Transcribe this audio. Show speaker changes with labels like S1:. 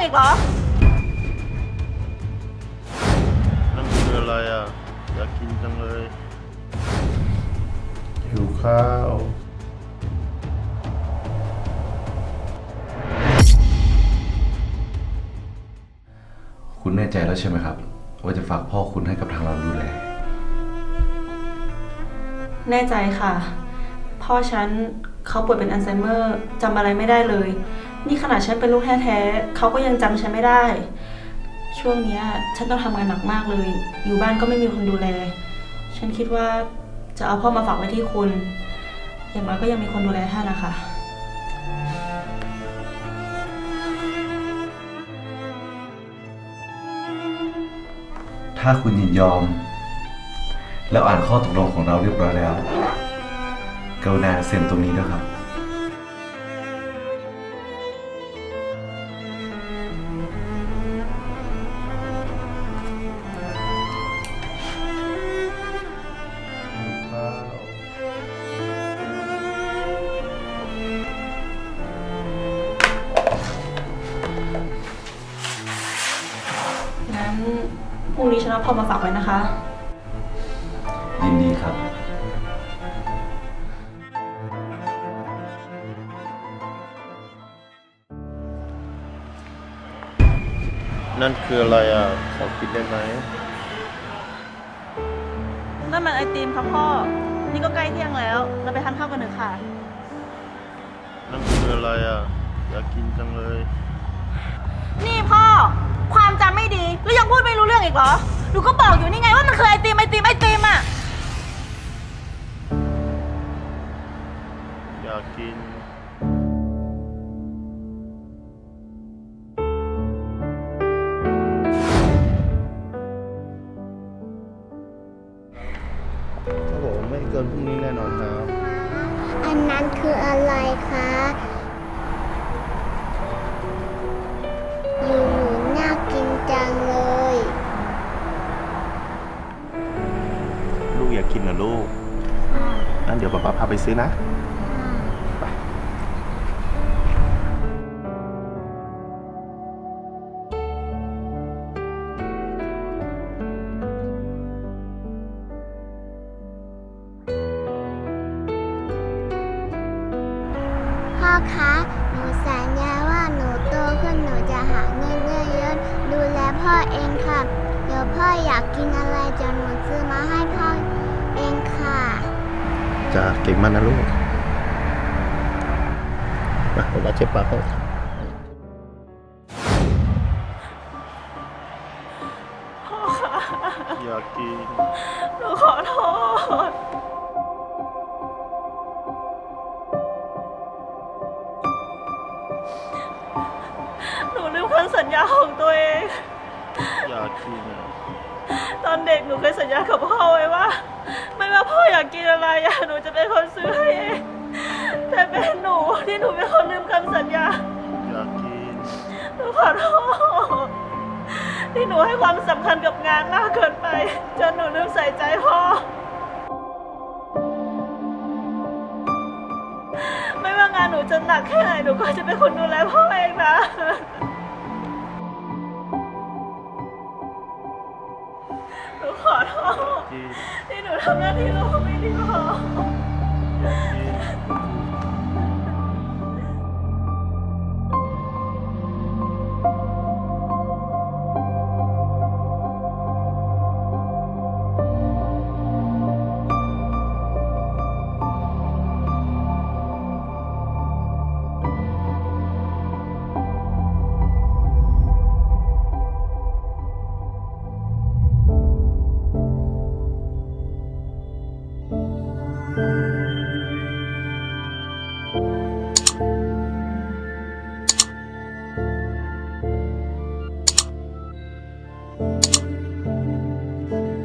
S1: รื่องอีกเหรอ
S2: นั่นคืออะไรอะ อยากกินจังเลยหิวข้าว
S3: คุณแน่ใจแล้วใช่ไหมครับ ว่าจะฝากพ่อคุณให้กับทางเราดูแล
S4: แน่ใจค่ะ พ่อฉันเขาป่วยเป็นอัลไซเมอร์จำอะไรไม่ได้เลย นี่ขนาดฉันเป็นลูกแท้ๆเขาก็ยังจำฉันไม่ได้ ช่วงเนี้ยฉันต้องทำงานหนักมากเลย อยู่บ้านก็ไม่มีคนดูแล ฉันคิดว่าจะเอาพ่อมาฝากไว้ที่คุณ อย่างน้อยก็ยังมีคนดูแลท่านนะคะ
S3: ถ้าคุณยินยอม แล้วอ่านข้อตกลงของเราเรียบร้อยแล้วกรุณาเซ็นตรงนี้ด้วยครับ
S4: งั้นพรุ่งนี้ฉันเอาพ่อมาฝากไว้นะคะ
S3: ยินดีครับ
S2: นั่นคืออะไรอะ ขอกินได้ไหม
S1: นั่นมันไอติมครับพ่อ นี่ก็ใกล้เที่ยงแล้ว เราไปทานข้าวกันเถอะค่ะ
S2: นั่นคืออะไรอะ อยากกินจังเลย
S1: นี่พ่อ ความจำไม่ดีแล้วยังพูดไม่รู้เรื่องอีกเหรอ หนูก็บอกอยู่นี่ไงว่ามันคือไอติมไอติมไอติมอะ
S2: อยากกิน ครับผมไม่เกินพรุ่งนี้แน่นอนครับ
S5: อันนั้นคืออะไรคะ นะ
S2: ลูกงั้นเดี๋ยวป๊าป๊าพาไปซื้อนะ
S5: พ่อคะ หนูสัญญาว่าหนูโตขึ้นหนูจะหาเงินเยอะๆดูแลพ่อเองค่ะ เดี๋ยวพ่ออยากกินอะไรจะหนูซื้อมาให้พ่อ
S2: จะเก่งมากนะลูกมาป๊าป๊าเช็ดปากให้
S1: พ่อค่ะ
S2: อยากกิน
S1: หนูขอโทษ หนูลืมคำสัญญาของตัวเอง
S2: กิน
S1: ตอนเด็กหนูเคยสัญญากับพ่อไว้ว่า ไม่ว่าพ่ออยากกินอะไรอะหนูจะเป็นคนซื้อให้เองแต่เป็นหนูที่หนูเป็นคนลืมคำสัญญา
S2: อยากกิน
S1: หนูขอโทษที่หนูให้ความสำคัญกับงานมากเกินไปจนหนูลืมใส่ใจพ่อไม่ว่างานหนูจะหนักแค่ไหนหนูก็จะเป็นคนดูแลพ่อเองนะ ที่หนูทำหน้าที่ลูกไม่ดีพอ
S2: 嗯。